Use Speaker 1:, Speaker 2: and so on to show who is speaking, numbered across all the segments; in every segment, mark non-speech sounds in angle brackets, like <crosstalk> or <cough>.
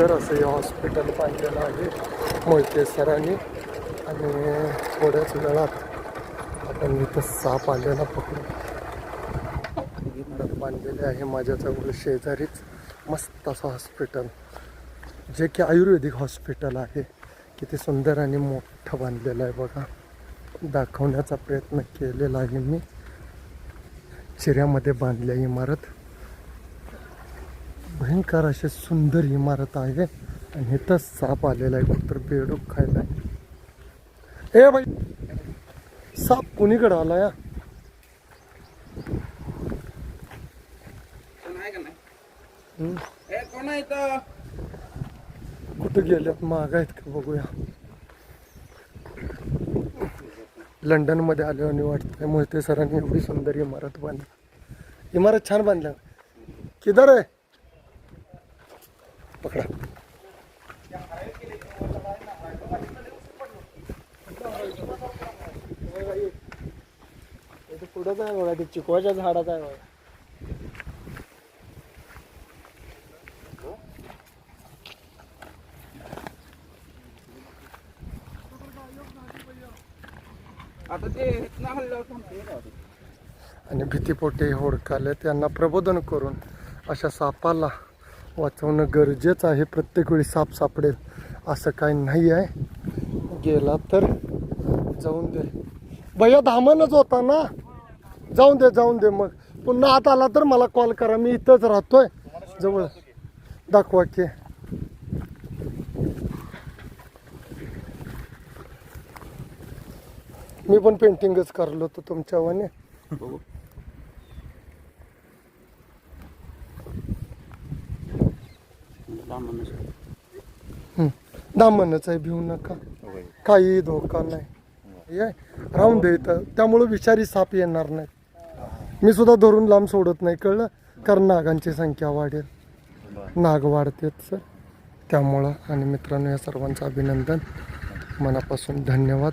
Speaker 1: सुंदर असं हे हॉस्पिटल बांधलेलं आहे मोहिते सरांनी. आणि थोड्याच वेळात आपण इथं साप आलेला पकडू इमारत बांधलेली आहे माझ्याजवळ शेजारीच. मस्त असं हॉस्पिटल. जे की आयुर्वेदिक हॉस्पिटल आहे. किती सुंदर आणि मोठं बांधलेलं आहे बघा. दाखवण्याचा प्रयत्न केलेला आहे मी. चिऱ्यामध्ये बांधल्या इमारत भयंकर अशी सुंदर इमारत आहे. आणि इथं साप आलेला आहे कुठतर बेडूक खायला. ए बाई साप कुणीकडे आला या? कुठं गेल्यात? महाग आहेत का? बघूया. लंडनमध्ये आल्याने वाटतंय मोहिते सरांनी एवढी सुंदर इमारत बांधली. इमारत छान बांधल्या किधर आहे? पकडा.
Speaker 2: पुढंच आहे बघा ते चिकवाच्या झाडाचा आहे बघा.
Speaker 1: आणि भीतीपोटे होडकाले त्यांना प्रबोधन करून अशा सापाला वाचवणं गरजेचं आहे. प्रत्येक वेळी साप सापडेल असं काही नाही आहे. गेला तर जाऊन दे. भैया धामानच होता ना? जाऊन दे जाऊन दे मग. पुन्हा आत आला तर मला कॉल करा. मी इथंच राहतोय. जवळ. दाखवा की. मी पण पेंटिंगच करलो होतो तुमच्यावाने. दामनच आहे. भिवू नका. काही धोका नाही. ये राहून दे इथं. त्यामुळं विषारी साप येणार नाही मी सुद्धा धरून लांब सोडत नाही कळलं? कारण नागांची संख्या वाढेल. नाग वाढतेत सर. त्यामुळं आणि मित्रांनो या सर्वांचं अभिनंदन. मनापासून धन्यवाद.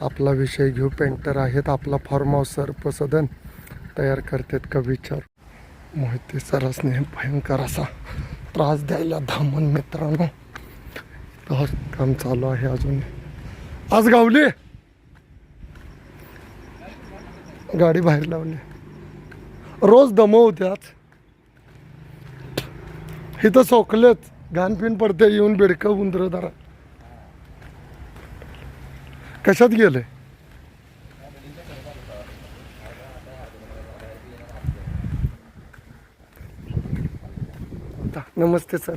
Speaker 1: आपला विषय घेऊ. पेंटर आहेत. आपला फार्म हाऊस सर्पसदन तयार करतात का विचार मोहिते सरासने भयंकर असा. त्रास द्यायला धामन मित्रांनो. तर काम चालू आहे अजून. आज गावली. गाडी बाहेर लावली. रोज दमवते आज. इथं सोकलेच घाणपिन पडते येऊन बेडकं उंदर धरा कशात गेले? नमस्ते सर.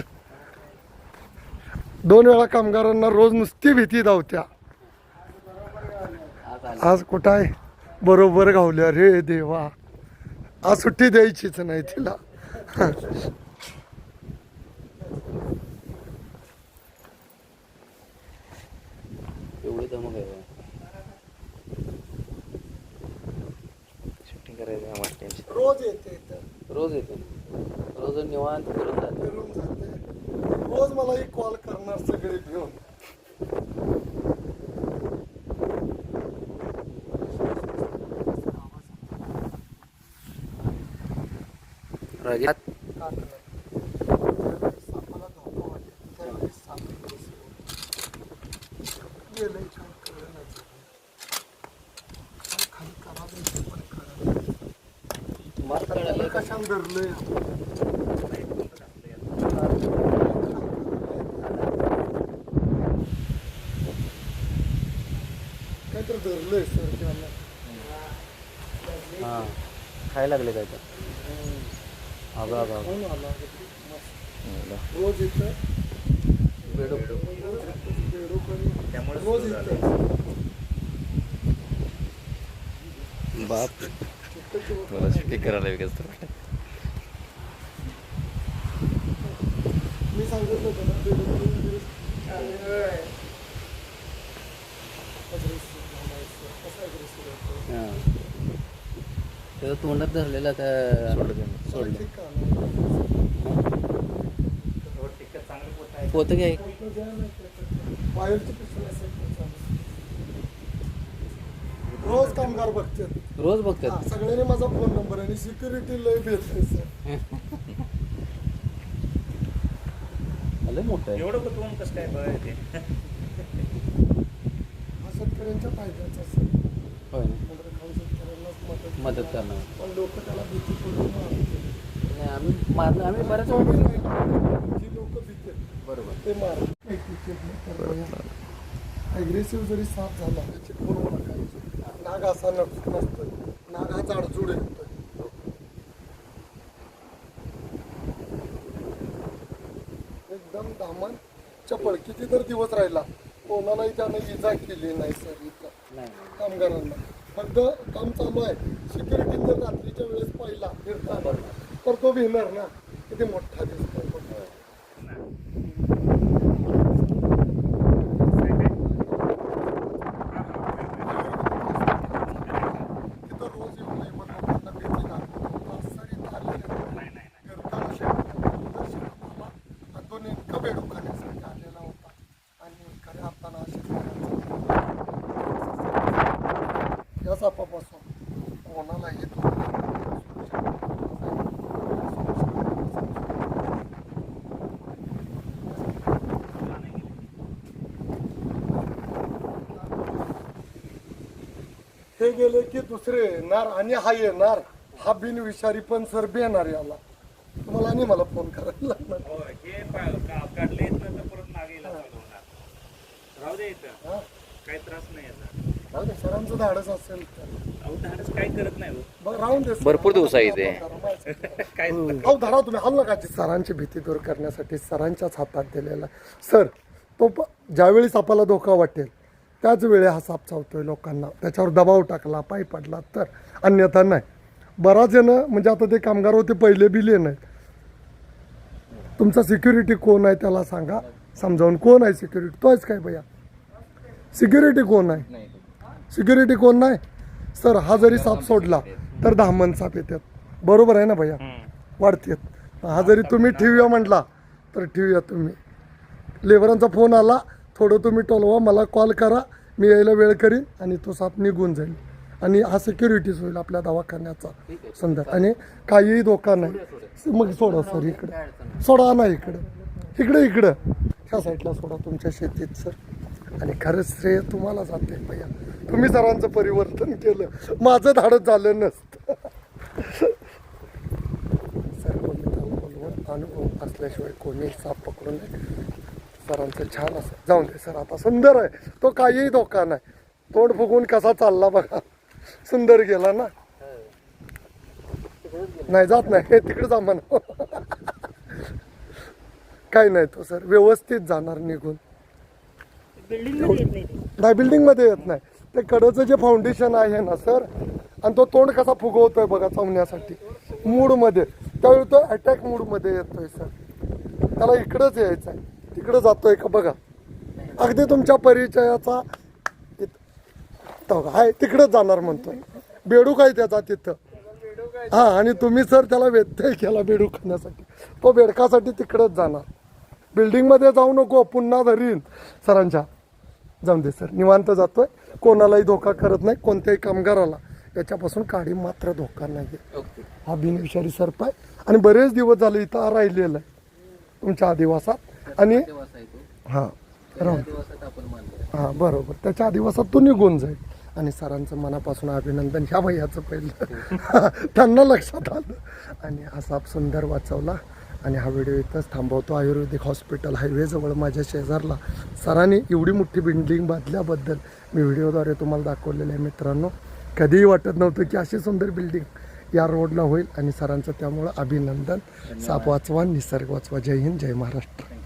Speaker 1: दोन वेळा कामगारांना रोज नुसती भीती धावत्या. आज कुठं आहे? बरोबर गावल्या रे देवा. आज सुट्टी द्यायचीच नाही तिला. रोज येते
Speaker 3: रोज येते. रोज निवांत करून जाते
Speaker 1: फिरून जाते. रोज मला एक कॉल करणार सगळे घेऊन
Speaker 3: राजात?
Speaker 1: छान कळलं कशाला धरलंय काहीतरी धरलंय सर त्याला
Speaker 3: हां. खायला लागले काय तर? अगं अगं
Speaker 1: रोज
Speaker 3: बेडूक
Speaker 1: इथं
Speaker 3: बाप. मला शूटिंग करायला विकास
Speaker 1: मी सांगितलं होतं ना बेडूक वगैरे aggressive म्हणायचं. कसं aggressive होतं?
Speaker 3: हां तेव्हा तोंडात धरलेला त्या सोडलं
Speaker 1: ठीक आहे ना.
Speaker 3: पोतं घ्या एक.
Speaker 1: कुठलं द्या नाही त्याच्यात. बाहेरची पिशवी असेल तर चालेल. रोज कामगार बघतात.
Speaker 3: रोज
Speaker 1: हा,
Speaker 3: बघतात
Speaker 1: सगळ्यांनी माझा फोन नंबर आणि सिक्युरिटी लय भेटते सर
Speaker 3: मोठं आहे.
Speaker 4: एवढं कुठून कसं काय बघायचं? ते
Speaker 1: हा शेतकऱ्यांच्या फायद्याचा असेल
Speaker 3: होय ना
Speaker 1: म्हणजे खाऊन शेतकऱ्यांनाच मदत
Speaker 3: मदत करणार.
Speaker 1: पण लोक त्याला भीती.
Speaker 3: नाही आम्ही मारलं आम्ही बऱ्याच
Speaker 1: जी लोक भीते
Speaker 3: बरोबर.
Speaker 1: ते ॲग्रेसिव्ह जरी साफ झाला त्याची पूर्ण नाग असा नस- नसतोय. नाग हा जाडजूड येतोय. एकदम दामन चपळ. किती तर दिवस राहिला. कोणालाही त्यानं इजा केली नाही सर. कामगारांना. फक्त काम चालू आहे. सिक्युरिटी जर रात्रीच्या वेळेस पाहिला फिरताना तर तो भिणार ना किती मोठा दिसतो बघ. तिथं रोज येऊन नाही पण लोकांना भीती लागते. पाच-सहा इथं आलेले आहेत. फिरताना शेतात दर्शन झाला. आणि तो नेमका बेडूक खाण्यासाठी आलेला होता आणि खऱ्या अर्थानं अशा या सापापासून कोणालाही तो हे गेले की दुसरे येणार आणि हा येणार हा बिनविषारी पण सर बेणार याला तुम्हाला आणि मला फोन करायला लागणार
Speaker 4: हो हे पा- का- काढले इथनं तर परत मागे यायला चालू होणार राहू दे इथं
Speaker 1: हा?
Speaker 4: काही त्रास नाही याचा
Speaker 1: राहू दे, सरांचं धाडस असेल तर
Speaker 4: अहो धाडस काय करत नाही हो.
Speaker 1: बरं, राहून दे सर.
Speaker 3: भरपूर दिवस आहे इथे. <laughs>
Speaker 4: काय
Speaker 1: अहो धरा तुम्ही हल नका सरांची भीती दूर करण्यासाठी सरांच्याच हातात दिलेला. सर तो प- ज्यावेळी सापाला धोका वाटेल त्याच वेळी हा साप चावतोय लोकांना. त्याच्यावर दबाव टाकला पाय पडला तर. अन्यथा नाही. बराच जण म्हणजे आता ते कामगार होते पहिले बिले नाहीत तुमचा सिक्युरिटी कोण आहे त्याला सांगा. समजावून कोण आहे सिक्युरिटी तोच काय भैया? सिक्युरिटी कोण आहे? सिक्युरिटी कोण नाही? सर हा जरी साप सोडला तर मन साप येतात. बरोबर आहे ना भैया? वाढतात. हा जरी तुम्ही ठेवूया म्हटला तर ठेवूया तुम्ही. लेबरांचा फोन आला थोडं तुम्ही टोलवा मला कॉल करा मी यायला वेळ करीन आणि तो साप निघून जाईल. आणि हा सिक्युरिटीज होईल आपल्या दवाखान्याचा संदर्भ आणि काहीही धोका नाही. मग सोडा सर इकडं. सोडा ना इकडं. इकडं इकडं. ह्या साईडला सोडा तुमच्या शेतीत सर. आणि खरंच श्रेय तुम्हाला जाते भैया. तुम्ही सरांचं परिवर्तन केलं. माझं धाडत झालं नसतं. सर कोणी अनुभव असल्याशिवाय कोणी साप पकडून नये. सरांचं छान असं. जाऊन दे सर आता सुंदर आहे. तो काहीही धोका नाही. तोंड फुगून कसा चालला बघा. सुंदर गेला ना. नाही जात नाही. हे तिकडे जा म्हणा. काही नाही तो सर. व्यवस्थित जाणार निघून. नाही. बिल्डिंगमध्ये येत नाही. ते कडचं जे फाउंडेशन आहे ना सर आणि तो तोंड कसा फुगवतोय बघा चावण्यासाठी. मूडमध्ये त्यावेळी तो अटॅक मूडमध्ये येतोय सर. त्याला इकडंच यायचं आहे तिकडं जातोय का बघा. अगदी तुमच्या परिचयाचा हाय तिकडंच जाणार म्हणतोय. बेडू काय त्याचा तिथं? हा आणि तुम्ही सर त्याला व्यत्यय केला बेडू खाण्यासाठी. तो बेडकासाठी तिकडंच जाणार. बिल्डिंगमध्ये जाऊ नको पुन्हा धरीन. सरांच्या. जाऊन दे सर. निवांत जातोय. कोणालाही धोका करत नाही कोणत्याही कामगाराला. याच्यापासून काडी मात्र धोका नाही हा बिनविषारी सर्प आहे. आणि बरेच दिवस झाले इथं राहिलेला आहे. तुमच्या आदिवासात. आणि हां राहून हां बरोबर. त्याच्या आदिवासात तो निघून जाईल. आणि सरांचं मनापासून अभिनंदन ह्या भैयाचं पहिलं. <laughs> त्यांना लक्षात आलं. आणि हा साप सुंदर वाचवला. आणि हा व्हिडिओ इथंच थांबवतो. आयुर्वेदिक हॉस्पिटल हायवेजवळ माझ्या शेजारला. सरांनी एवढी मोठी बिल्डिंग बांधल्याबद्दल मी व्हिडिओद्वारे तुम्हाला दाखवलेलं आहे मित्रांनो. कधीही वाटत नव्हतं की अशी सुंदर बिल्डिंग या रोडला होईल. आणि सरांचं त्यामुळं अभिनंदन. साप वाचवा निसर्ग वाचवा. जय हिंद जय महाराष्ट्र.